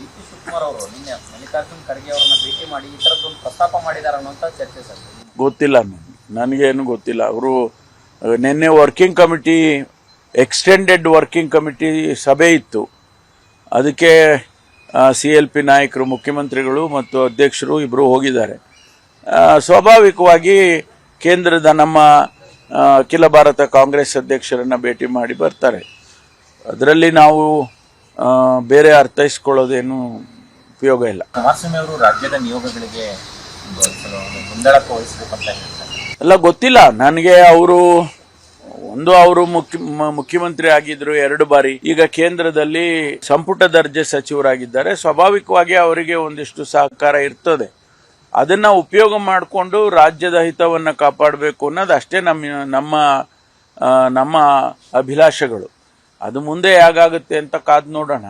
D P Shivakumar ಅವರು ನಿನ್ನೆ ಮಲ್ಲಿಕಾರ್ಜುನ್ ಖರ್ಗೆ ಅವರನ್ನ ಭೇಟಿ ಮಾಡಿ ಈ ತರದೊಂದು ಪ್ರಸ್ತಾಪ ಮಾಡಿದ್ದಾರೆ ಅನ್ನುವಂತ ಚರ್ಚೆ ಸರ್. ಗೊತ್ತಿಲ್ಲ ನನಗೆ ನನಗೇನು ಗೊತ್ತಿಲ್ಲ. ಅವರು ನಿನ್ನೆ working committee, extended working committee ಸಭೆ ಇತ್ತು. ಅದಕ್ಕೆ ಸಿ ಎಲ್ ಪಿ ನಾಯಕರು, ಮುಖ್ಯಮಂತ್ರಿಗಳು ಮತ್ತು ಅಧ್ಯಕ್ಷರು ಇಬ್ಬರು ಹೋಗಿದ್ದಾರೆ. ಸ್ವಾಭಾವಿಕವಾಗಿ ಕೇಂದ್ರದ ನಮ್ಮ ಅಖಿಲ ಭಾರತ ಕಾಂಗ್ರೆಸ್ ಅಧ್ಯಕ್ಷರನ್ನು ಭೇಟಿ ಮಾಡಿ ಬರ್ತಾರೆ. ಅದರಲ್ಲಿ ನಾವು ಬೇರೆ ಅರ್ಥೈಸ್ಕೊಳ್ಳೋದೇನು ಉಪಯೋಗ ಇಲ್ಲ. ಕುಮಾರಸ್ವಾಮಿ ಅವರು ರಾಜ್ಯದ ನಿಯೋಗಗಳಿಗೆ ಎಲ್ಲ ಗೊತ್ತಿಲ್ಲ. ನನಗೆ ಅವರು ಒಂದು ಅವರು ಮುಖ್ಯ ಮುಖ್ಯಮಂತ್ರಿ ಆಗಿದ್ರು ಎರಡು ಬಾರಿ. ಈಗ ಕೇಂದ್ರದಲ್ಲಿ ಸಂಪುಟ ದರ್ಜೆ ಸಚಿವರಾಗಿದ್ದಾರೆ. ಸ್ವಾಭಾವಿಕವಾಗಿ ಅವರಿಗೆ ಒಂದಿಷ್ಟು ಸಹಕಾರ ಇರ್ತದೆ. ಅದನ್ನ ಉಪಯೋಗ ಮಾಡಿಕೊಂಡು ರಾಜ್ಯದ ಹಿತವನ್ನು ಕಾಪಾಡಬೇಕು ಅನ್ನೋದು ಅಷ್ಟೇ ನಮ್ಮ ನಮ್ಮ ನಮ್ಮ ಅಭಿಲಾಷೆಗಳು. ಅದು ಮುಂದೆ ಹೇಗಾಗುತ್ತೆ ಅಂತ ಕಾದು ನೋಡೋಣ.